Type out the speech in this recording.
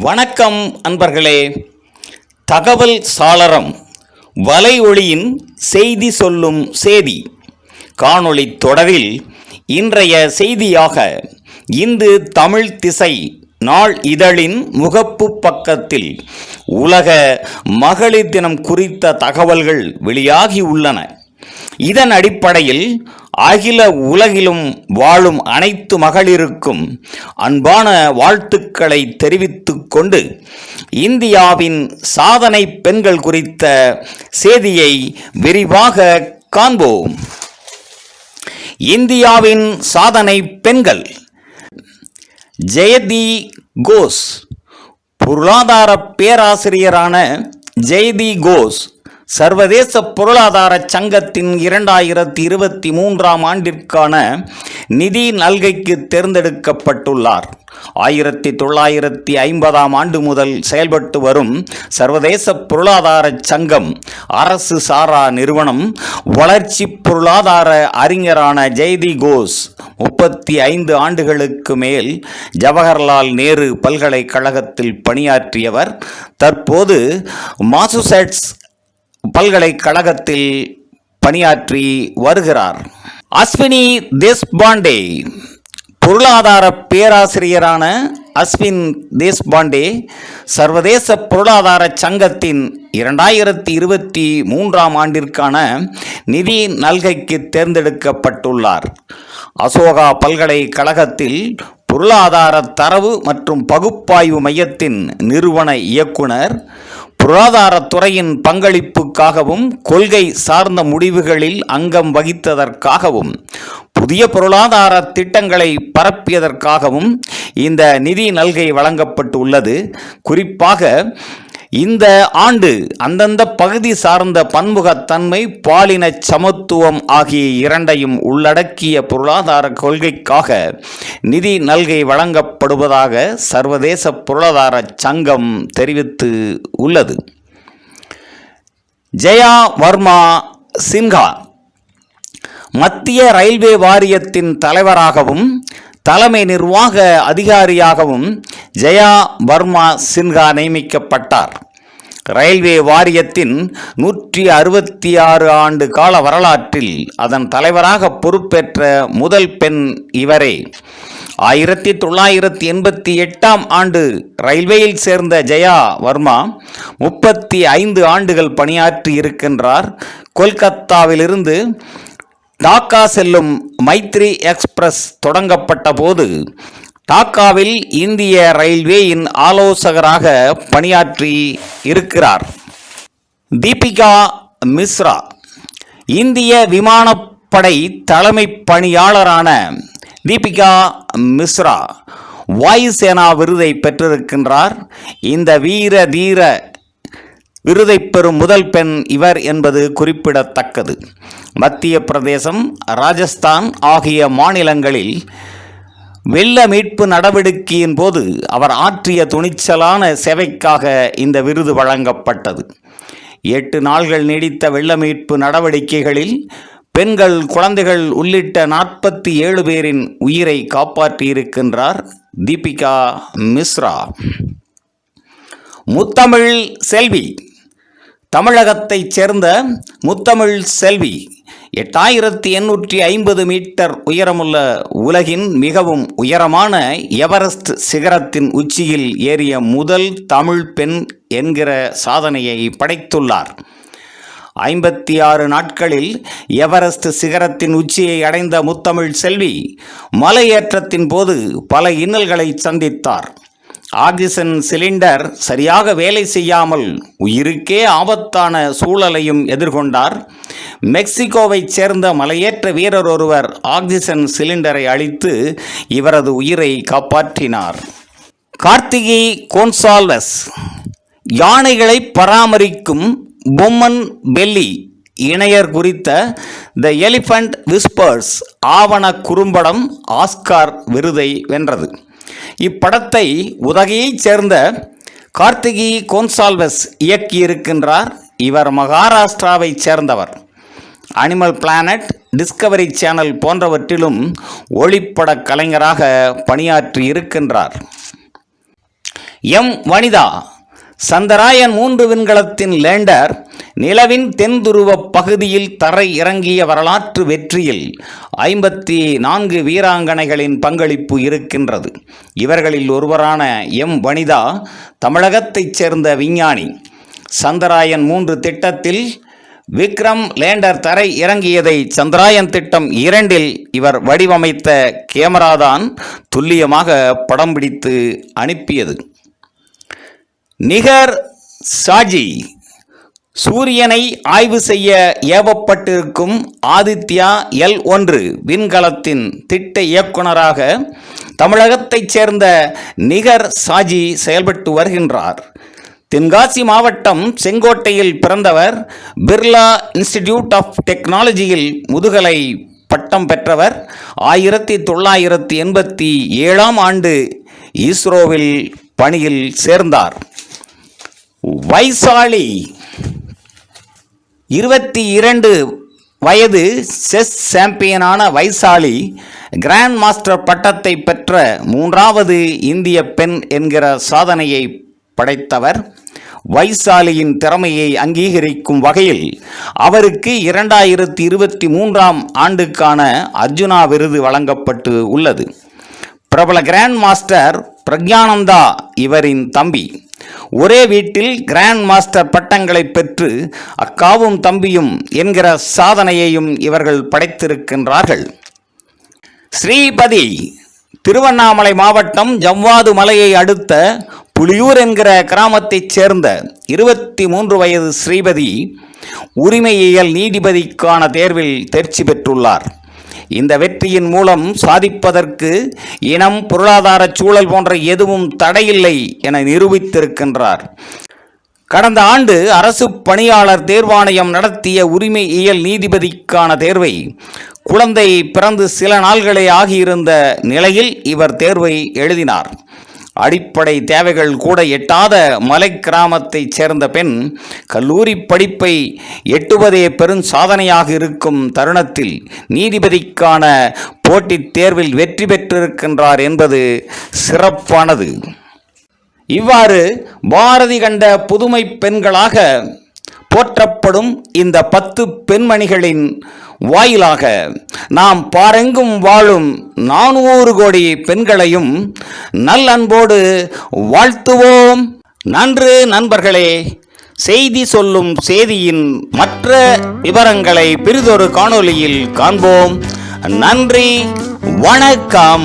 வணக்கம் அன்பர்களே. தகவல் சாளரம். வலை ஒளியின் செய்தி சொல்லும் செய்தி. காணொளி தொடரில் இன்றைய செய்தியாக இந்து தமிழ் திசை நாள் இதழின் முகப்பு பக்கத்தில் உலக மகளிர் தினம் குறித்த தகவல்கள் வெளியாகி உள்ளன. இதன் அடிப்படையில் அகில உலகிலும் வாழும் அனைத்து மகளிருக்கும் அன்பான வாழ்த்துக்களை தெரிவித்துக் கொண்டு இந்தியாவின் சாதனை பெண்கள் குறித்த செய்தியை விரிவாக காண்போம். இந்தியாவின் சாதனை பெண்கள். ஜெயதி கோஸ். பொருளாதார பேராசிரியரான ஜெயதி கோஸ் சர்வதேச பொருளாதார சங்கத்தின் இரண்டாயிரத்தி இருபத்தி மூன்றாம் ஆண்டிற்கான நிதி நல்கைக்கு தேர்ந்தெடுக்கப்பட்டுள்ளார். ஆயிரத்தி தொள்ளாயிரத்தி ஐம்பதாம் ஆண்டு முதல் செயல்பட்டு வரும் சர்வதேச பொருளாதார சங்கம் அரசு சாரா நிறுவனம் வளர்ச்சி பொருளாதார அறிஞரான ஜெய்தி கோஸ் முப்பத்தி ஐந்து ஆண்டுகளுக்கு மேல் ஜவஹர்லால் நேரு பல்கலைக்கழகத்தில் பணியாற்றியவர். தற்போது மாசுசெட்ஸ் பல்கலைக்கழகத்தில் பணியாற்றி வருகிறார். அஸ்வினி தேஷ்பாண்டே பொருளாதார பேராசிரியரான அஸ்வின் தேஷ்பாண்டே சர்வதேச பொருளாதார சங்கத்தின் இரண்டாயிரத்தி இருபத்தி மூன்றாம் ஆண்டிற்கான நிதி நல்கைக்கு தேர்ந்தெடுக்கப்பட்டுள்ளார். அசோகா பல்கலைக்கழகத்தில் பொருளாதார தரவு மற்றும் பகுப்பாய்வு மையத்தின் நிறுவன இயக்குனர் பொருளாதாரத்துறையின் பங்களிப்புக்காகவும் கொள்கை சார்ந்த முடிவுகளில் அங்கம் வகித்ததற்காகவும் புதிய பொருளாதார திட்டங்களை பரப்பியதற்காகவும் இந்த நிதி நல்கை வழங்கப்பட்டு உள்ளது குறிப்பாக இந்த ஆண்டு அந்தந்த பகுதி சார்ந்த பன்முகத்தன்மை பாலின சமத்துவம் ஆகிய இரண்டையும் உள்ளடக்கிய பொருளாதார கொள்கைக்காக நிதி நல்கை வழங்கப்படுவதாக சர்வதேச பொருளாதார சங்கம் தெரிவித்து உள்ளது. ஜெயா வர்மா சின்ஹா மத்திய ரயில்வே வாரியத்தின் தலைவராகவும் தலைமை நிர்வாக அதிகாரியாகவும் ஜெயா வர்மா சின்ஹா நியமிக்கப்பட்டார். ரயில்வே வாரியத்தின் நூற்றி அறுபத்தி ஆறு ஆண்டு கால வரலாற்றில் அதன் தலைவராக பொறுப்பேற்ற முதல் பெண் இவரே. ஆயிரத்தி தொள்ளாயிரத்தி எண்பத்தி எட்டாம் ஆண்டு ரயில்வேயில் சேர்ந்த ஜெயா வர்மா முப்பத்தி ஐந்து ஆண்டுகள் பணியாற்றி இருக்கின்றார். கொல்கத்தாவிலிருந்து டாக்கா செல்லும் மைத்ரி எக்ஸ்பிரஸ் தொடங்கப்பட்ட போது டாக்காவில் இந்திய ரயில்வேயின் ஆலோசகராக பணியாற்றி இருக்கிறார். தீபிகா மிஸ்ரா இந்திய விமானப்படை தலைமை பணியாளரான தீபிகா மிஸ்ரா வாயுசேனா விருதை பெற்றிருக்கின்றார். இந்த வீர தீர விருதை பெறும் முதல் பெண் இவர் என்பது குறிப்பிடத்தக்கது. மத்திய பிரதேசம் ராஜஸ்தான் ஆகிய மாநிலங்களில் வெள்ள மீட்பு நடவடிக்கையின் போது அவர் ஆற்றிய துணிச்சலான சேவைக்காக இந்த விருது வழங்கப்பட்டது. எட்டு நாள்கள் நீடித்த வெள்ள மீட்பு நடவடிக்கைகளில் பெண்கள் குழந்தைகள் உள்ளிட்ட நாற்பத்தி ஏழு பேரின் உயிரை காப்பாற்றியிருக்கின்றார் தீபிகா மிஸ்ரா. முத்தமிழ் செல்வி. தமிழகத்தைச் சேர்ந்த முத்தமிழ் செல்வி. எட்டாயிரத்தி எண்ணூற்றி ஐம்பது மீட்டர் உயரமுள்ள உலகின் மிகவும் உயரமான எவரெஸ்ட் சிகரத்தின் உச்சியில் ஏறிய முதல் தமிழ் பெண் என்கிற சாதனையை படைத்துள்ளார். ஐம்பத்தி ஆறு நாட்களில் எவரெஸ்ட் சிகரத்தின் உச்சியை அடைந்த முத்தமிழ் செல்வி மலையேற்றத்தின் போது பல இன்னல்களை சந்தித்தார். ஆக்சிஜன் சிலிண்டர் சரியாக வேலை செய்யாமல் உயிருக்கே ஆபத்தான சூழலையும் எதிர்கொண்டார். மெக்சிகோவைச் சேர்ந்த மலையேற்ற வீரர் ஒருவர் ஆக்சிஜன் சிலிண்டரை அழித்து இவரது உயிரை காப்பாற்றினார். கார்த்திகி கோன்சால்வஸ் யானைகளை பராமரிக்கும் பொம்மன் பெல்லி இணையர் குறித்த த எலிஃபண்ட் விஸ்பர்ஸ் ஆவண குறும்படம் ஆஸ்கார் விருதை வென்றது. இப்படத்தை உதகையைச் சேர்ந்த கார்த்திகி கோன்சால்வஸ் இயக்கியிருக்கின்றார். இவர் மகாராஷ்டிராவைச் சேர்ந்தவர். அனிமல் பிளானட் டிஸ்கவரி சேனல் போன்றவற்றிலும் ஒளிப்பட கலைஞராக பணியாற்றி இருக்கின்றார் எம். வனிதா சந்திராயன் மூன்று விண்கலத்தின் லேண்டர் நிலவின் தென்துருவ பகுதியில் தரை இறங்கிய வரலாற்று வெற்றியில் ஐம்பத்தி நான்கு வீராங்கனைகளின் பங்களிப்பு இருக்கின்றது. இவர்களில் ஒருவரான எம். வனிதா தமிழகத்தைச் சேர்ந்த விஞ்ஞானி. சந்திராயன் மூன்று திட்டத்தில் விக்ரம் லேண்டர் தரை இறங்கியதை சந்திராயன் திட்டம் இரண்டில் இவர் வடிவமைத்த கேமராதான் துல்லியமாக படம் பிடித்து அனுப்பியது. நிகர் சாஜி சூரியனை ஆய்வு செய்ய ஏவப்பட்டிருக்கும் ஆதித்யா எல் ஒன்று விண்கலத்தின் திட்ட இயக்குனராக தமிழகத்தைச் சேர்ந்த நிகர் சாஜி செயல்பட்டு வருகின்றார். தென்காசி மாவட்டம் செங்கோட்டையில் பிறந்தவர் பிர்லா இன்ஸ்டிடியூட் ஆஃப் டெக்னாலஜியில் முதுகலை பட்டம் பெற்றவர். ஆயிரத்தி தொள்ளாயிரத்தி எண்பத்தி ஏழாம் ஆண்டு இஸ்ரோவில் பணியில் சேர்ந்தார். வைசாலி இருபத்தி இரண்டு வயது செஸ் சாம்பியனான வைசாலி கிராண்ட் மாஸ்டர் பட்டத்தை பெற்ற மூன்றாவது இந்திய பெண் என்கிற சாதனையை படைத்தவர். வைசாலியின் திறமையை அங்கீகரிக்கும் வகையில் அவருக்கு இரண்டாயிரத்தி இருபத்தி மூன்றாம் ஆண்டுக்கான அர்ஜுனா விருது வழங்கப்பட்டு உள்ளது. பிரபல கிராண்ட் மாஸ்டர் பிரக்யானந்தா இவரின் தம்பி. ஒரே வீட்டில் கிராண்ட் மாஸ்டர் பட்டங்களை பெற்று அக்காவும் தம்பியும் என்கிற சாதனையையும் இவர்கள் படைத்திருக்கின்றார்கள். ஸ்ரீபதி திருவண்ணாமலை மாவட்டம் ஜவ்வாது மலையை அடுத்த புலியூர் என்கிற கிராமத்தைச் சேர்ந்த இருபத்தி மூன்று வயது ஸ்ரீபதி உரிமையியல் நீதிபதிக்கான தேர்வில் தேர்ச்சி பெற்றுள்ளார். இந்த வெற்றியின் மூலம் சாதிப்பதற்கு இனம் பொருளாதார சூழல் போன்ற எதுவும் தடையில்லை என நிரூபித்திருக்கின்றார். கடந்த ஆண்டு அரசு பணியாளர் தேர்வாணையம் நடத்திய உரிமை இயல் நீதிபதிக்கான தேர்வை குழந்தை பிறந்து சில நாள்களே ஆகியிருந்த நிலையில் இவர் தேர்வை எழுதினார். அடிப்படை தேவைகள் கூட எட்டாத மலை கிராமத்தைச் சேர்ந்த பெண் கல்லூரி படிப்பை எட்டுவதே பெரும் சாதனையாக இருக்கும் தருணத்தில் நீதிபதிக்கான போட்டித் தேர்வில் வெற்றி பெற்றிருக்கின்றார் என்பது சிறப்பானது. இவ்வாறு பாரதி கண்ட புதுமை பெண்களாக போற்றப்படும் இந்த பத்து பெண்மணிகளின் வாயிலாக நாம் பாரெங்கும் வாழும் நானூறு கோடி பெண்களையும் நல்லன்போடு வாழ்த்துவோம். நன்று நண்பர்களே செய்தி சொல்லும் செய்தியின் மற்ற விவரங்களை பிறிதொரு காணொலியில் காண்போம். நன்றி வணக்கம்.